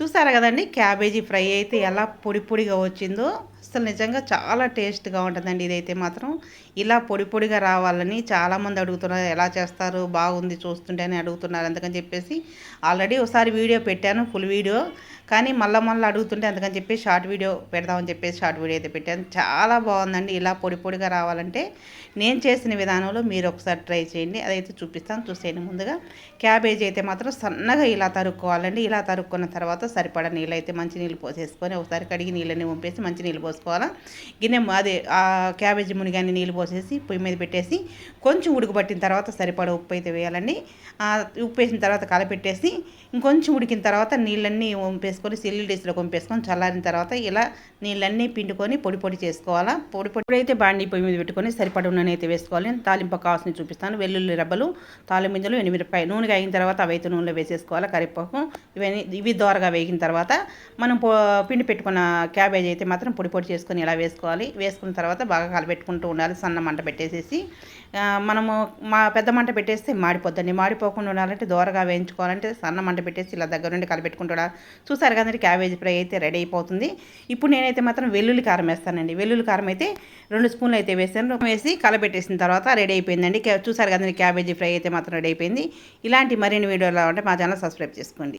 చూసారా కదండి? Cabbage fry అయితే ఎలా పొడి పొడిగా వచ్చిందో. అసలు నిజంగా చాలా టేస్ట్గా ఉంటుందండి ఇదైతే మాత్రం. ఇలా పొడి పొడిగా రావాలని చాలామంది అడుగుతున్నారు ఎలా చేస్తారు బాగుంది చూస్తుంటే అని అడుగుతున్నారు అందుకని చెప్పేసి ఆల్రెడీ ఒకసారి వీడియో పెట్టాను ఫుల్ వీడియో. కానీ మళ్ళీ మళ్ళీ అడుగుతుంటే అందుకని చెప్పి షార్ట్ వీడియో పెడదామని చెప్పేసి షార్ట్ వీడియో అయితే పెట్టాను. చాలా బాగుందండి. ఇలా పొడి పొడిగా రావాలంటే నేను చేసిన విధానంలో మీరు ఒకసారి ట్రై చేయండి. అదైతే చూపిస్తాను. చూసేయండి ముందుగా. క్యాబేజీ అయితే మాత్రం సన్నగా ఇలా తరుక్కోవాలండి. ఇలా తరుక్కున్న తర్వాత సరిపడా నీళ్ళు అయితే మంచి నీళ్ళు పోసేసుకొని ఒకసారి కడిగి నీళ్ళని పంపేసి మంచి నీళ్ళు పోసుకోవాలా. గిన్నె అదే క్యాబేజీ మునిగాన్ని నీళ్ళు పోసేసి పొయ్యి మీద పెట్టేసి కొంచెం ఉడకబట్టిన తర్వాత సరిపడా ఉప్పు అయితే వేయాలండి. ఉప్పు వేసిన తర్వాత కలపెట్టేసి ఇంకొంచెం ఉడికిన తర్వాత నీళ్ళన్నీ వంపేసుకొని సిల్లు డీస్లో వంపేసుకొని చల్లారిన తర్వాత ఇలా నీళ్ళన్నీ పిండుకొని పొడి పొడి చేసుకోవాలా? పొడి పొడి అయితే బాండి పొయ్యి మీద పెట్టుకొని సరిపడ నూనె అయితే వేసుకోవాలి. తాలింపు కావాల్సిన చూపిస్తాను. వెల్లుల్లి రబ్బలు తాలింపులు ఎనిమిరపాయ నూనె అయిన తర్వాత అవైతే నూనెలో వేసేసుకోవాలి. కరివేపాకు ఇవన్నీ ఇవి దోరగా వేగిన తర్వాత మనం పిండి పెట్టుకున్న క్యాబేజ్ అయితే మాత్రం పొడి పొడి చేసుకొని ఇలా వేసుకోవాలి. వేసుకున్న తర్వాత బాగా కలపెట్టుకుంటూ ఉండాలి. సన్న మంట పెట్టేసేసి మనము మా పెద్ద మంట పెట్టేస్తే మాడిపోద్దండి. మాడిపోకుండా ఉండాలంటే దోరగా వేయించుకోవాలంటే సన్న మంట పెట్టేసి ఇలా దగ్గర నుండి కలిపెట్టుకుంటా చూసారు కదండి క్యాబేజ్ ఫ్రై అయితే రెడీ అయిపోతుంది. ఇప్పుడు నేనైతే మాత్రం వెల్లుల్లి కారం వేస్తానండి. వెల్లుల్లి కారం అయితే రెండు స్పూన్లు అయితే వేసాను. వేసి కలపెట్టేసిన తర్వాత రెడీ అయిపోయిందండి. చూసారు కదండి క్యాబేజీ ఫ్రై అయితే మాత్రం రెడీ అయిపోయింది. ఇలాంటి మరిన్ని వీడియోలు అంటే మా ఛానల్ సబ్స్క్రైబ్ చేసుకోండి.